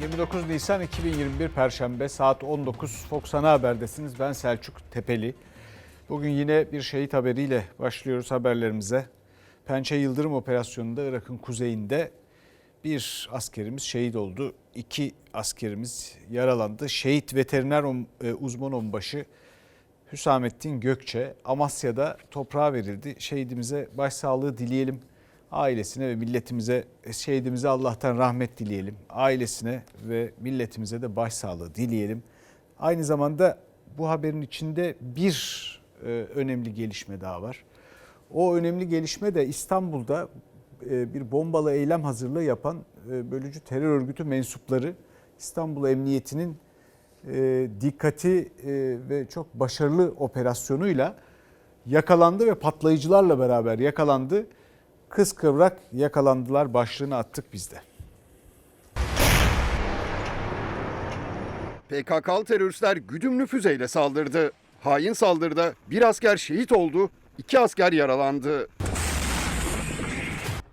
29 Nisan 2021 Perşembe saat 19 Fox Ana Haber'desiniz. Ben Selçuk Tepeli. Bugün yine bir şehit haberiyle başlıyoruz haberlerimize. Pençe Yıldırım Operasyonu'nda Irak'ın kuzeyinde bir askerimiz şehit oldu. İki askerimiz yaralandı. Şehit veteriner e, uzman onbaşı Hüsamettin Gökçe Amasya'da toprağa verildi. Şehidimize başsağlığı dileyelim. Ailesine ve milletimize, şehidimize Allah'tan rahmet dileyelim. Ailesine ve milletimize de başsağlığı dileyelim. Aynı zamanda bu haberin içinde bir e, önemli gelişme daha var. O önemli gelişme de İstanbul'da e, bir bombalı eylem hazırlığı yapan e, bölücü terör örgütü mensupları İstanbul Emniyeti'nin e, dikkati e, ve çok başarılı operasyonuyla yakalandı ve patlayıcılarla beraber yakalandı. Kıskıvrak yakalandılar başlığını attık biz de. PKK'lı teröristler güdümlü füzeyle saldırdı. Hain saldırıda bir asker şehit oldu, iki asker yaralandı.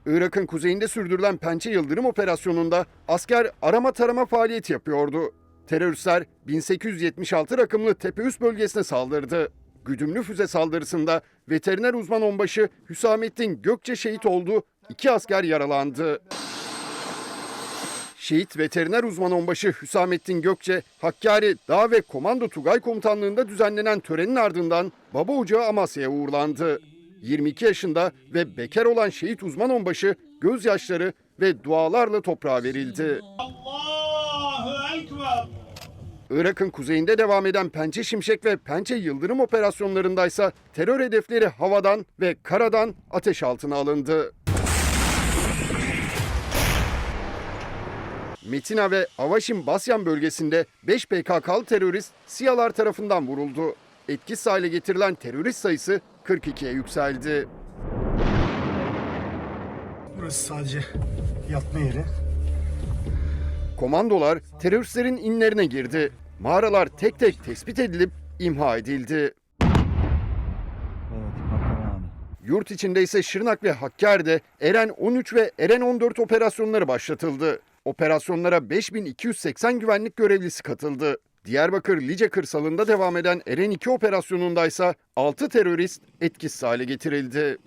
Irak'ın kuzeyinde sürdürülen Pençe Yıldırım operasyonunda asker arama tarama faaliyeti yapıyordu. Teröristler 1876 rakımlı Tepeüs bölgesine saldırdı. Güdümlü füze saldırısında veteriner uzman onbaşı Hüsamettin Gökçe şehit oldu, iki asker yaralandı. Şehit veteriner uzman onbaşı Hüsamettin Gökçe, Hakkari Dağ ve Komando Tugay Komutanlığı'nda düzenlenen törenin ardından Baba Ocağı Amasya'ya uğurlandı. 22 yaşında ve bekar olan şehit uzman onbaşı gözyaşları ve dualarla toprağa verildi. Irak'ın kuzeyinde devam eden Pençe Şimşek ve Pençe Yıldırım operasyonlarındaysa terör hedefleri havadan ve karadan ateş altına alındı. Metina ve Avaşin Basyan bölgesinde 5 PKK'lı terörist SİHA'lar tarafından vuruldu. Etkisiz hale getirilen terörist sayısı 42'ye yükseldi. Burası sadece yatma yeri. Komandolar teröristlerin inlerine girdi. Mağaralar tek tek tespit edilip imha edildi. Yurt içinde ise Şırnak ve Hakkari'de Eren 13 ve Eren 14 operasyonları başlatıldı. Operasyonlara 5280 güvenlik görevlisi katıldı. Diyarbakır Lice kırsalında devam eden Eren 2 operasyonundaysa 6 terörist etkisiz hale getirildi.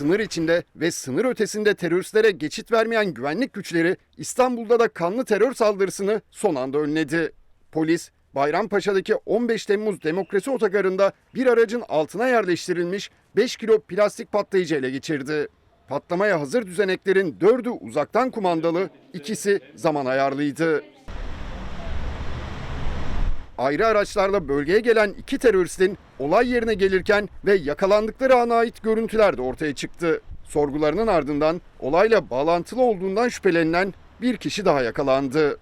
Sınır içinde ve sınır ötesinde teröristlere geçit vermeyen güvenlik güçleri İstanbul'da da kanlı terör saldırısını son anda önledi. Polis Bayrampaşa'daki 15 Temmuz Demokrasi Otogarı'nda bir aracın altına yerleştirilmiş 5 kilo plastik patlayıcı ele geçirdi. Patlamaya hazır düzeneklerin 4'ü uzaktan kumandalı, ikisi zaman ayarlıydı. Ayrı araçlarla bölgeye gelen iki teröristin olay yerine gelirken ve yakalandıkları ana ait görüntüler de ortaya çıktı. Sorgularının ardından olayla bağlantılı olduğundan şüphelenilen bir kişi daha yakalandı.